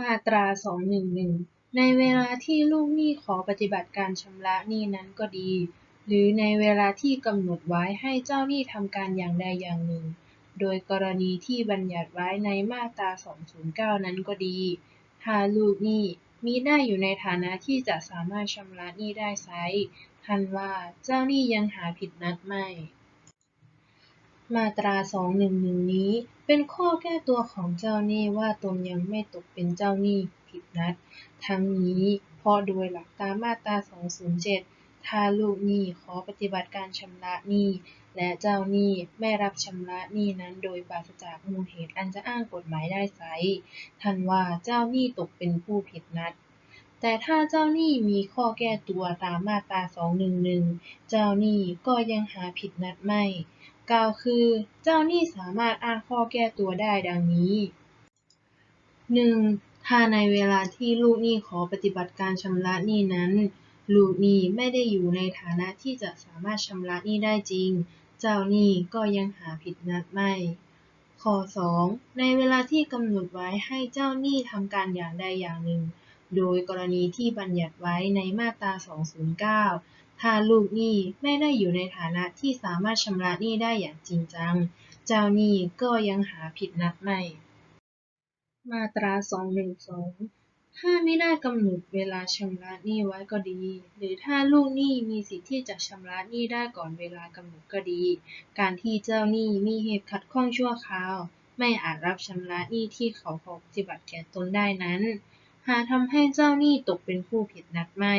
มาตรา 211 ในเวลาที่ลูกหนี้ขอปฏิบัติการชำระหนี้นั้นก็ดี หรือในเวลาที่กำหนดไว้ให้เจ้าหนี้ทำการอย่างใดอย่างหนึ่ง โดยกรณีที่บัญญัติไว้ในมาตรา 209 นั้นก็ดีถ้าลูกหนี้มิได้อยู่ในฐานะที่จะสามารถชำระหนี้ได้ไซร้ทันว่าเจ้าหนี้ยังหาผิดนัดไม่ มาตรา 211 นี้ เป็นข้อแก้ตัวของเจ้าหนี้ว่าตนยังไม่ตกเป็นเจ้าหนี้ผิดนัด ทั้งนี้เพราะโดยหลักตามมาตรา 207 ถ้าลูกหนี้ขอปฏิบัติการชำระหนี้ และเจ้าหนี้ไม่รับชำระหนี้นั้นโดยปราศจากมูลเหตุอันจะอ้างกฎหมายได้ไซร้ทันว่าเจ้าหนี้ตกเป็นผู้ผิดนัดแต่ถ้าเจ้าหนี้มีข้อแก้ตัวตามมาตรา 211 เจ้าหนี้ก็ยังหาผิดนัดไม่ กล่าวคือ เจ้าหนี้สามารถอ้างข้อแก้ตัวได้ดังนี้ 1. ถ้าในเวลาที่ลูกหนี้ขอปฏิบัติการชำระหนี้นั้น ลูกหนี้ไม่ได้อยู่ในฐานะที่จะสามารถชำระหนี้ได้จริง เจ้าหนี้ก็ยังหาผิดนัดไม่ข้อ 2. ในเวลาที่กำหนดไว้ให้เจ้าหนี้ทำการอย่างใดอย่างหนึ่ง โดยกรณีที่บัญญัติไว้ในมาตรา 209 ถ้าลูกหนี้ไม่ได้อยู่ในฐานะที่สามารถชำระหนี้ได้อย่างจริงจัง เจ้าหนี้ก็ยังหาผิดนัดไม่ มาตรา 212 ถ้าไม่ได้กำหนดเวลาชำระหนี้ไว้ก็ดี หรือถ้าลูกหนี้มีสิทธิ์ที่จะชำระหนี้ได้ก่อนเวลากำหนดก็ดี การที่เจ้าหนี้มีเหตุขัดข้องชั่วคราว ไม่อาจรับชำระหนี้ที่เขาขอปฏิบัติแก่ตนได้นั้นหาทำให้เจ้าหนี้ตกเป็นผู้ผิดนัดไม่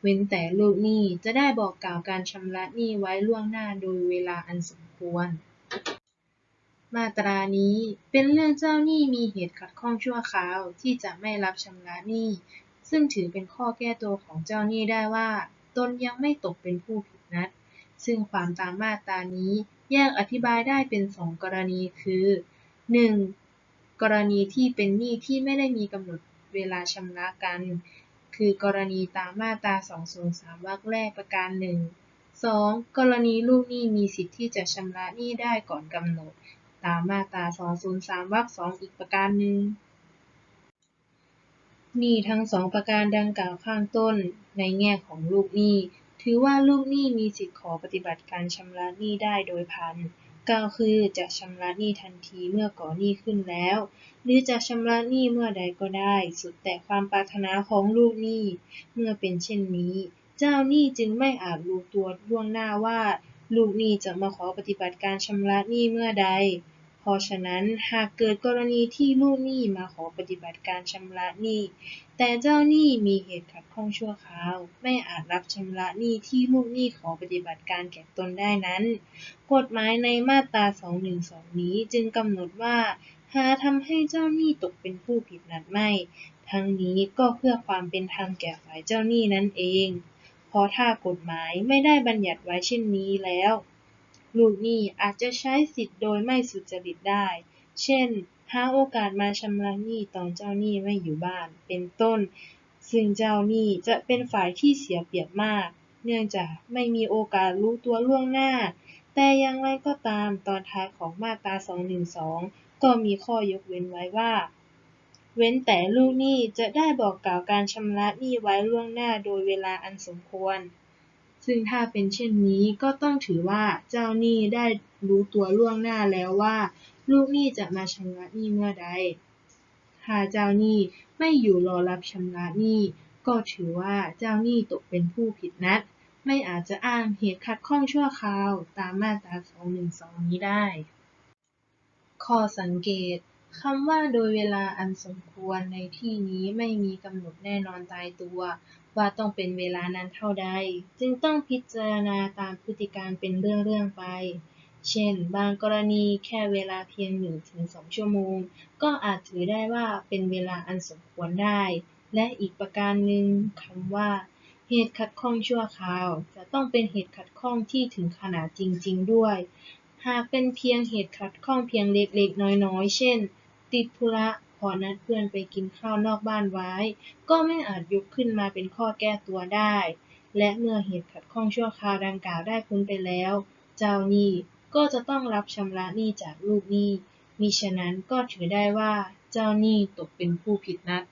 เว้นแต่ลูกหนี้จะได้บอกกล่าวการชำระหนี้ไว้ล่วงหน้าโดยเวลาอันสมควร มาตรานี้เป็นเรื่องเจ้าหนี้มีเหตุขัดข้องชั่วคราวที่จะไม่รับชำระหนี้ ซึ่งถือเป็นข้อแก้ตัวของเจ้าหนี้ได้ว่า ตนยังไม่ตกเป็นผู้ผิดนัด ซึ่งความตามมาตรานี้แยกอธิบายได้เป็นสองกรณีคือ 1. กรณีที่เป็นหนี้ที่ไม่ได้มีกำหนดเวลาชำระกัน คือกรณีตามมาตรา 203 วรรคแรกประการหนึ่ง 2. กรณีลูกหนี้มีสิทธิ์ที่จะชำระหนี้ได้ก่อนกำหนด ตามมาตรา 203 วรรคสองอีกประการหนึ่งหนี้ทั้งสองประการดังกล่าวข้างต้น ในแง่ของลูกหนี้ ถือว่าลูกหนี้มีสิทธิขอปฏิบัติการชำระหนี้ได้โดยพัน กล่าคือจะชำระหนี้ทันทีเมื่อก่อหนี้ขึ้นแล้ว หรือจะชำระหนี้เมื่อใดก็ได้ สุดแต่ความปรารถนาของลูกหนี้ เมื่อเป็นเช่นนี้ เจ้าหนี้จึงไม่อาจรู้ตัวล่วงหน้าว่า ลูกหนี้จะมาขอปฏิบัติการชำระหนี้เมื่อใด เพราะฉะนั้นหากเกิดกรณีที่ลูกหนี้มาขอปฏิบัติการชำระหนี้ แต่เจ้าหนี้มีเหตุขัดข้องชั่วคราว ไม่อาจรับชำระหนี้ที่ลูกหนี้ขอปฏิบัติการแก่ตนได้นั้น กฎหมายในมาตรา 212 นี้จึงกำหนดว่า หาทำให้เจ้าหนี้ตกเป็นผู้ผิดนัดไม่ ทั้งนี้ก็เพื่อความเป็นธรรมแก่ฝ่ายเจ้าหนี้นั่นเอง เพราะถ้ากฎหมายไม่ได้บัญญัติไว้เช่นนี้แล้ว ลูกหนี้อาจจะใช้สิทธิ์โดยไม่สุจริตได้ เช่น หาโอกาสมาชำระหนี้ตอนเจ้าหนี้ไม่อยู่บ้าน เป็นต้น ซึ่งเจ้าหนี้จะเป็นฝ่ายที่เสียเปรียบมาก เนื่องจากไม่มีโอกาสรู้ตัวล่วงหน้า แต่อย่างไรก็ตามตอนท้ายของมาตรา 212 ก็มีข้อยกเว้นไว้ว่า เว้นแต่ลูกหนี้จะได้บอกกล่าวการชำระหนี้ไว้ล่วงหน้าโดยเวลาอันสมควร ซึ่งถ้าเป็นเช่นนี้ก็ต้องถือว่าเจ้าหนี้ได้รู้ตัวล่วงหน้าแล้วว่า ลูกหนี้จะมาชำระหนี้เมื่อใด ถ้าเจ้าหนี้ไม่อยู่รอรับชำระหนี้ ก็ถือว่าเจ้าหนี้ตกเป็นผู้ผิดนัด ไม่อาจจะอ้างเหตุขัดข้องชั่วคราวตามมาตรา 212 นี้ได้ ข้อสังเกตคำว่าโดยเวลาอันสมควรในที่นี้ไม่มีกำหนดแน่นอนตายตัว ว่าต้องเป็นเวลานั้นเท่าใด จึงต้องพิจารณาตามพฤติการเป็นเรื่องๆไป เช่น บางกรณีแค่เวลาเพียง 1-2 ชั่วโมง ก็อาจถือได้ว่าเป็นเวลาอันสมควรได้ และอีกประการหนึ่งคำว่า เหตุขัดข้องชั่วคราว จะต้องเป็นเหตุขัดข้องที่ถึงขนาดจริง ๆ ด้วย หากเป็นเพียงเหตุขัดข้องเพียงเล็กๆ น้อยๆ เช่น ติดธุระ พอนัดเพื่อนไปกินข้าวนอกบ้านไว้ ก็ไม่อาจยกขึ้นมาเป็นข้อแก้ตัวได้ และเมื่อเหตุขัดข้องชั่วคราวดังกล่าวได้พ้นไปแล้ว เจ้าหนี้ก็จะต้องรับชำระหนี้จากลูกหนี้มิฉะนั้นก็ถือได้ว่าเจ้าหนี้ตกเป็นผู้ผิดนัด